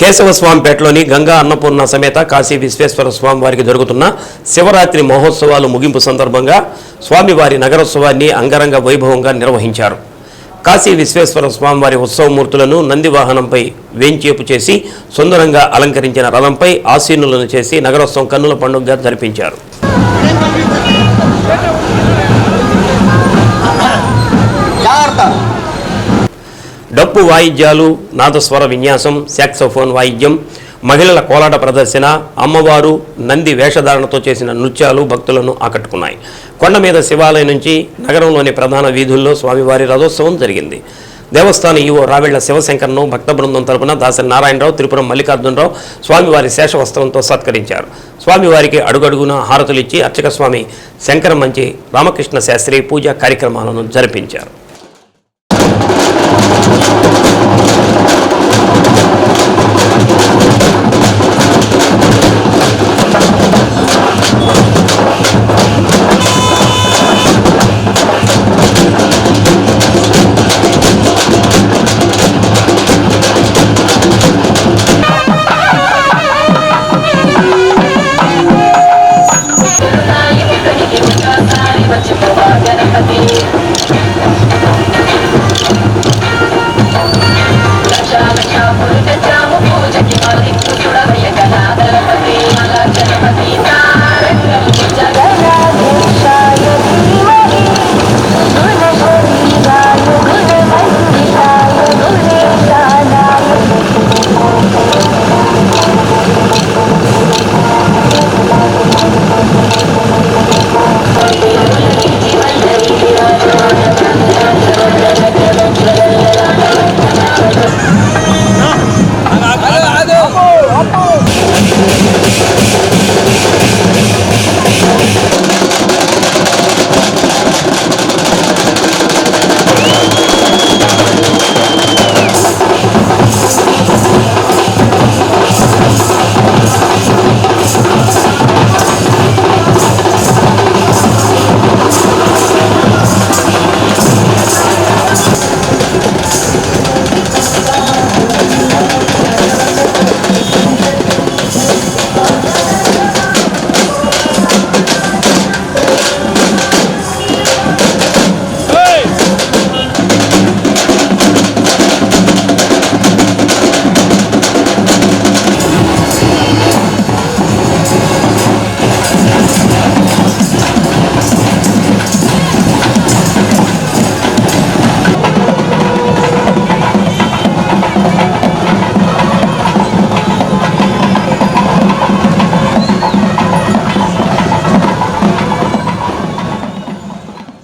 కేశవస్వామిపేటలోని గంగా అన్నపూర్ణ సమేత కాశీ విశ్వేశ్వర స్వామి వారికి జరుగుతున్న శివరాత్రి మహోత్సవాలు ముగింపు సందర్భంగా స్వామివారి నగరోత్సవాన్ని అంగరంగ వైభవంగా నిర్వహించారు. కాశీ విశ్వేశ్వర స్వామివారి ఉత్సవమూర్తులను నంది వాహనంపై వేంచేపు చేసి సుందరంగా అలంకరించిన రథంపై ఆసీనులను చేసి నగరోత్సవం కన్నుల పండుగగా జరిపించారు. డప్పు వాయిద్యాలు నాదస్వర విన్యాసం సాక్సోఫోన్ వాయిద్యం మహిళల కోలాట ప్రదర్శన అమ్మవారు నంది వేషధారణతో చేసిన నృత్యాలు భక్తులను ఆకట్టుకున్నాయి. కొండ మీద శివాలయం నుంచి నగరంలోని ప్రధాన వీధుల్లో స్వామివారి రథోత్సవం జరిగింది. దేవస్థాన ఈవో రావెళ్ళ శివశంకర్ను భక్త బృందం తరపున దాసరి నారాయణరావు త్రిపురం మల్లికార్జునరావు స్వామివారి శేషవస్త్రంతో సత్కరించారు. స్వామివారికి అడుగడుగున హారతులిచ్చి అర్చక స్వామి శంకర మంచి రామకృష్ణ శాస్త్రి పూజా కార్యక్రమాలను జరిపించారు.